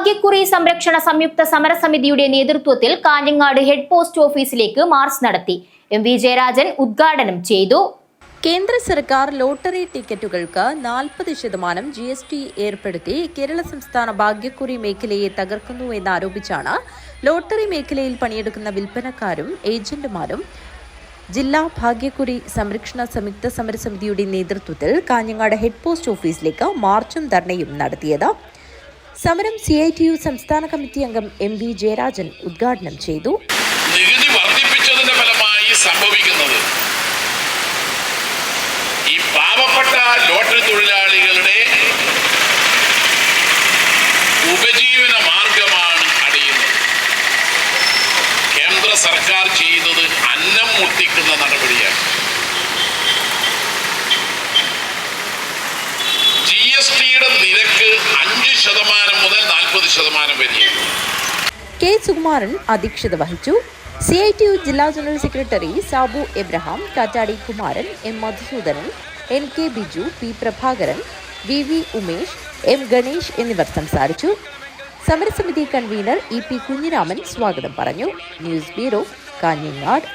ഭാഗ്യക്കുറി സംരക്ഷണ സംയുക്ത സമരസമിതിയുടെ നേതൃത്വത്തിൽ കാഞ്ഞങ്ങാട് ഹെഡ് പോസ്റ്റ് ഓഫീസിലേക്ക് മാർച്ച് നടത്തി. എം വി ജയരാജൻ ഉദ്ഘാടനം ചെയ്തു. കേന്ദ്ര സർക്കാർ ലോട്ടറി ടിക്കറ്റുകൾക്ക് നാൽപ്പത് ശതമാനം ജി എസ് ടി ഏർപ്പെടുത്തി കേരള സംസ്ഥാന ഭാഗ്യക്കുറി മേഖലയെ തകർക്കുന്നു എന്നാരോപിച്ചാണ് ലോട്ടറി മേഖലയിൽ പണിയെടുക്കുന്ന വിൽപ്പനക്കാരും ഏജന്റുമാരും ജില്ലാ ഭാഗ്യക്കുറി സംരക്ഷണ സംയുക്ത സമരസമിതിയുടെ നേതൃത്വത്തിൽ കാഞ്ഞങ്ങാട് ഹെഡ് പോസ്റ്റ് ഓഫീസിലേക്ക് മാർച്ചും ധർണയും നടത്തിയത്. സമരം സി ഐ ടി യു സംസ്ഥാന കമ്മിറ്റി അംഗം എം വി ജയരാജൻ ഉദ്ഘാടനം ചെയ്തു. നികുതി വർദ്ധിപ്പിച്ചതിന്റെ ഫലമായി സംഭവിക്കുന്നത് ഈ പാവപ്പെട്ട ലോട്ടറി തൊഴിലാളികളുടെ ഉപജീവന മാർഗമാണ് അടിയുന്നത്. കേന്ദ്ര സർക്കാർ ചെയ്തത് നാൽപ്പത് ശതമാനം വരെയാണ് കെ സുകുമാരൻ അധ്യക്ഷത വഹിച്ചു. സി ഐ ടി യു ജില്ലാ general secretary Sabu Abraham Kattadi Kumaran M Madhusoodanan N K Biju P Prabhakaran V V Umesh M Ganesh എന്നിവർ സംസാരിച്ചു. സമരസമിതി കൺവീനർ ഇ പി കുഞ്ഞിരാമൻ സ്വാഗതം പറഞ്ഞു. News bureau Kanhangad.